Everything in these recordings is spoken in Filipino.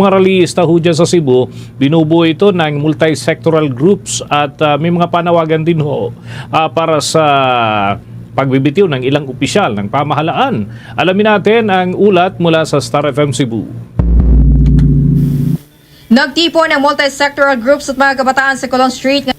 mga rallyista ho dyan sa Cebu, binubuo ito ng multi-sectoral groups at ah, may mga panawagan din ho ah, para sa pagbibitiw ng ilang opisyal ng pamahalaan. Alamin natin ang ulat mula sa Star FM Cebu. Nagtipon ng multi-sectoral groups at mga kabataan sa Colon Street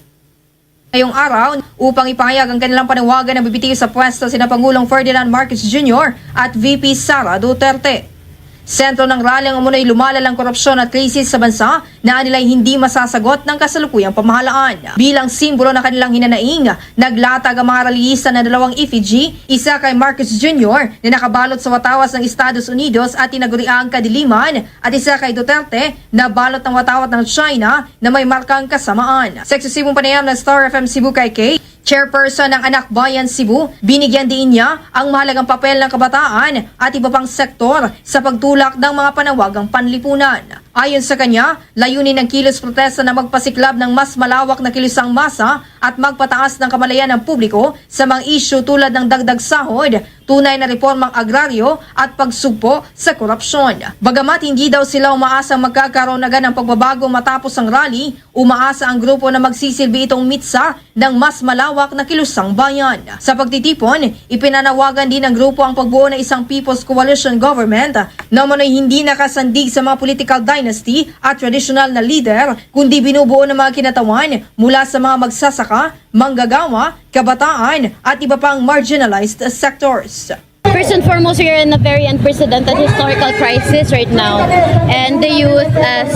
ngayong araw upang ipahayag ang kanilang panawagan na bibitiw sa pwesto sina Pangulong Ferdinand Marcos Jr. at VP Sara Duterte. Sentro ng rally ang umunoy lumalalang korupsyon at krisis sa bansa na nila'y hindi masasagot ng kasalukuyang pamahalaan. Bilang simbolo ng kanilang hinanaing, naglatag ang mga rallyista na dalawang effigy, isa kay Marcos Jr. na nakabalot sa watawas ng Estados Unidos at tinaguriang kadiliman at isa kay Duterte na balot ng watawat ng China na may markang kasamaan. Sa eksesibong panayam ng Star FM Cebu kay Kay, Chairperson ng Anak Bayan Cebu, binigyan din niya ang mahalagang papel ng kabataan at iba pang sektor sa pagtulak ng mga panawagang panlipunan. Ayon sa kanya, layunin ng kilos protesta na magpasiklab ng mas malawak na kilusang masa at magpataas ng kamalayan ng publiko sa mga isyu tulad ng dagdag sahod, tunay na reformang agraryo at pagsugpo sa korupsyon. Bagamat hindi daw sila umaasang magkakaroon agad ng pagbabago matapos ang rally, umaasa ang grupo na magsisilbi itong mitsa ng mas malawak na kilusang bayan. Sa pagtitipon, ipinanawagan din ng grupo ang pagbuo ng isang People's Coalition Government na umano'y hindi nakasandig sa mga political dynasty at traditional na leader, kundi binubuo ng mga kinatawan mula sa mga magsasaka, manggagawa, kabataan at iba pang marginalized sectors. First and foremost, we're in a very unprecedented historical crisis right now, and the youth, as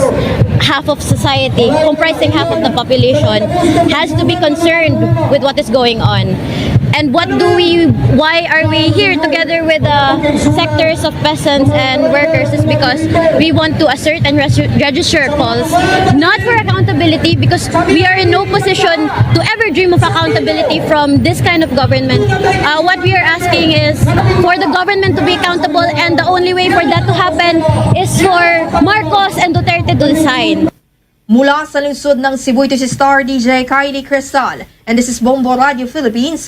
half of society, comprising half of the population, has to be concerned with what is going on. And what do we, why are we here together with the sectors of peasants and workers is because we want to assert and register calls, not for accountability because we are in no position to ever dream of accountability from this kind of government. Uh, what we are asking is for the government to be accountable and the only way for that to happen is for Marcos and Duterte to decide. Mula sa lungsod ng Cebu, ito si Star DJ Kylie Crystal. And this is Bombo Radio Philippines,